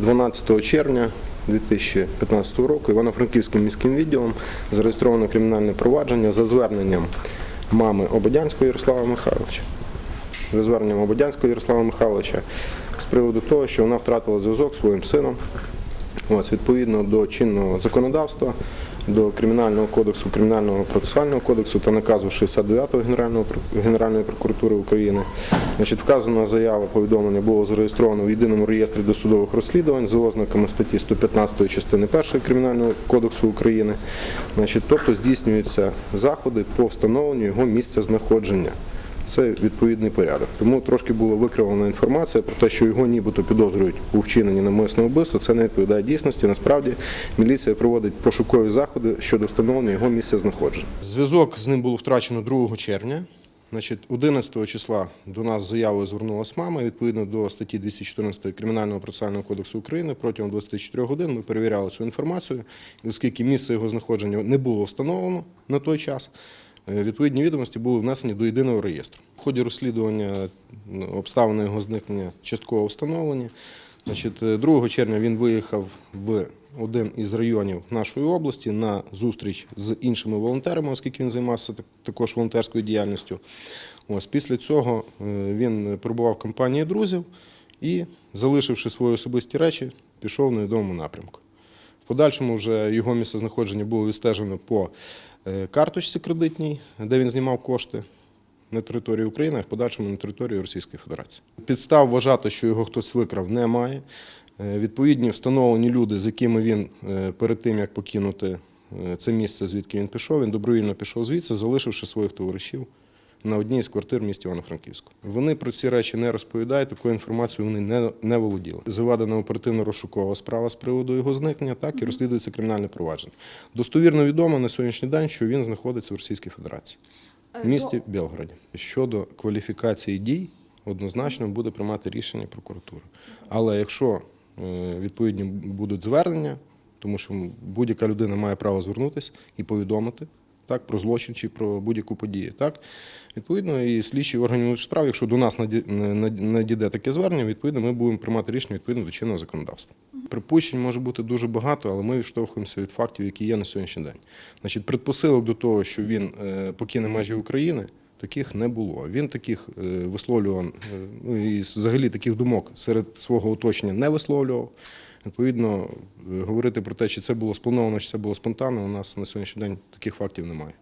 12 червня 2015 року Івано-Франківським міським відділом зареєстровано кримінальне провадження за зверненням мами Ободянського Ярослава Михайловича. За зверненням Ободянського Ярослава Михайловича з приводу того, що вона втратила зв'язок своїм сином. Ось, відповідно до чинного законодавства, до Кримінального кодексу, Кримінального процесуального кодексу та наказу 69-го Генерального Генеральної прокуратури України. Значить, вказана заява повідомлення було зареєстровано в єдиному реєстрі досудових розслідувань за ознаками статті 115 частини 1 Кримінального кодексу України. Значить, тобто здійснюються заходи по встановленню його місця знаходження. Це відповідний порядок. Тому трошки була викривлена інформація про те, що його нібито підозрюють у вчиненні навмисного вбивства. Це не відповідає дійсності. Насправді міліція проводить пошукові заходи щодо встановлення його місця знаходження. Зв'язок з ним було втрачено 2 червня. Значить, 11 числа до нас з заявою звернулася мама. Відповідно до статті 214 Кримінального процесуального кодексу України протягом 24 годин ми перевіряли цю інформацію. І оскільки місце його знаходження не було встановлено на той час, відповідні відомості були внесені до єдиного реєстру. В ході розслідування обставини його зникнення частково встановлені. Значить, е, 2 червня він виїхав в один із районів нашої області на зустріч з іншими волонтерами, оскільки він займався так- також волонтерською діяльністю. Ось після цього е, він перебував в компанії друзів і, залишивши свої особисті речі, пішов в невідомому напрямку. Подальшому вже його місцезнаходження було відстежено по е, карточці кредитній, де він знімав кошти на території України, а в подальшому на території Російської Федерації. Підстав вважати, що його хтось викрав, немає. Е, Відповідні встановлені люди, з якими він е, перед тим як покинути це місце, звідки він пішов, він добровільно пішов звідси, залишивши своїх товаришів на одній з квартир в місті Івано-Франківську. Вони про ці речі не розповідають, такою інформацією вони не, не володіли. Заведена оперативно-розшукова справа з приводу його зникнення, так і розслідується кримінальне провадження. Достовірно відомо на сьогоднішній день, що він знаходиться в Російській Федерації в місті Білгороді. Щодо кваліфікації дій, однозначно буде приймати рішення прокуратура. Але якщо е, відповідні будуть звернення, тому що будь-яка людина має право звернутися і повідомити так, про злочин чи про будь-яку подію. Так? Відповідно, і слідчі органи внутрішніх справ, якщо до нас наді- наді- надійде таке звернення, відповідно, ми будемо приймати рішення відповідно до чинного законодавства. Припущень може бути дуже багато, але ми відштовхуємося від фактів, які є на сьогоднішній день. Значить, предпосилок до того, що він е, покине межі України, таких не було. Він таких е, висловлював, е, ну і взагалі таких думок серед свого оточення не висловлював. Відповідно, е, говорити про те, чи це було сплановано, чи це було спонтанно, у нас на сьогоднішній день таких фактів немає.